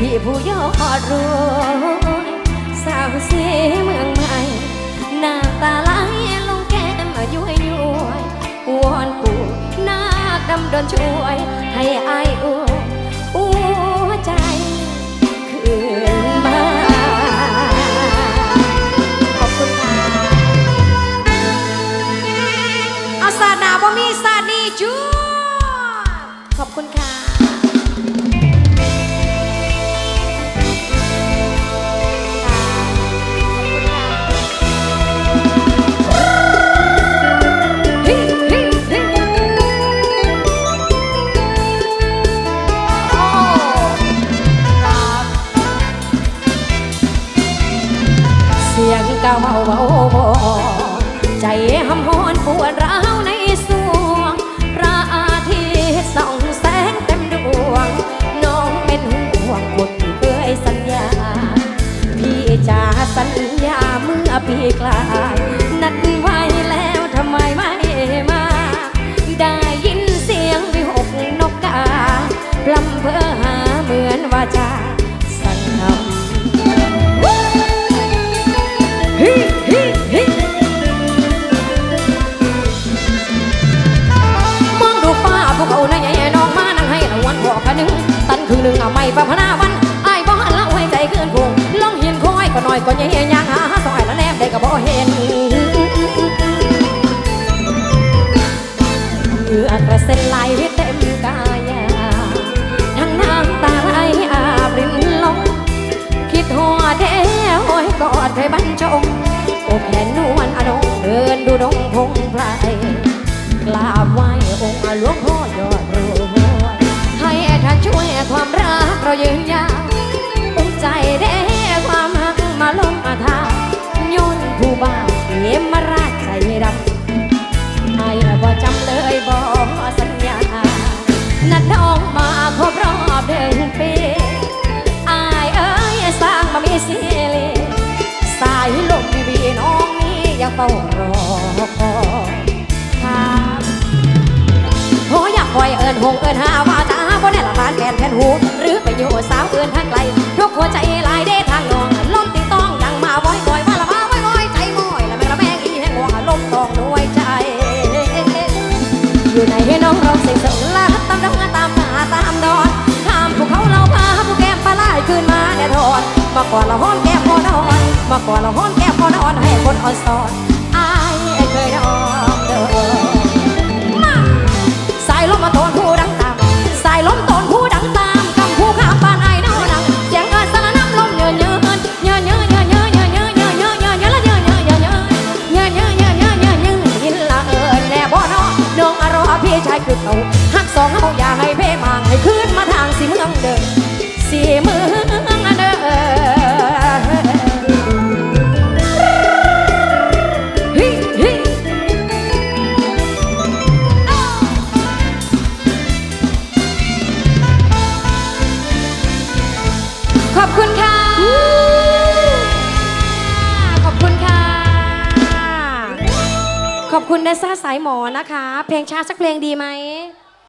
พี่ผู้ยอดรวยสาวเสียเมืองใหม่น้าตาไหลลงแก้มย้วยย้วยวอนปู่นาคดำดนช่วย ให้อายอู้อู้ใจ คืนมาขอบคุณค่ะเอาสาดหนาบ่มีสาดนี่จูขอบคุณค่ะ ก้าเบาเบาบอใจหำหอนปวดร้าวใน นึงเอาไม่ประพนาวันไอ้บ่หันละไว้ใจเกินคงลองเห็นคอยก็น้อยก็ใหญ่ยังหาซอยละแนมได้ก็บ่เห็นเหงื่อกระเซ็นไหลเต็มกายทั้งน้ำตาไหลอาบรินลงคิดหัวเด้โอยกอดให้บรรจงโอบแขนนวลอนงเดินดูดงพงไพรกราบไหว้องค์หลวงพ่อ เรายืนยาวอุ้มใจเด้ความหักมาลงมาทางโยนผู้บ่าวเขียมมาราชใจดำไม่บ่จำเลยบ่สัญญา นัดน้องมาครบรอบเดือนปีอายเอ้ยสร้างมามีเสียเลยสายลมบีน้องนี้ยังเฝ้ารอคอยโหอยากคอยเอิญหงเอิญหาว่าตาบ่ได้ละบานแฟนแผ่นหู หรือสาวเอิญทางไกลทุกหัวใจหลายเด้ทางนองลมติต้องดังมาบ่อยบ่อยว่าละมาบ่อยบ่อยใจมอยละแม่ละแม่งอีแห่งหัวลมต้องด้วยใจ อยู่ในให้น้องร้องเสียงสงลาตามดงตามหาตามดอนห้ามภูเขาเราพาผู้แก้มปลาไหลคืนมาแน่ทอนมาก่อนเราห้อมแก้มพอนอนมาก่อนเราห้อมแก้มพอนอนให้คนอ่อนสอน เขาหักสองเฮาอย่าให้เพ่มางให้คืนมาทางสีเมืองเดิมสีเมือง ขอบคุณเดซ่าสายหมอนะคะ เพลงช้าสักเพลงดีไหม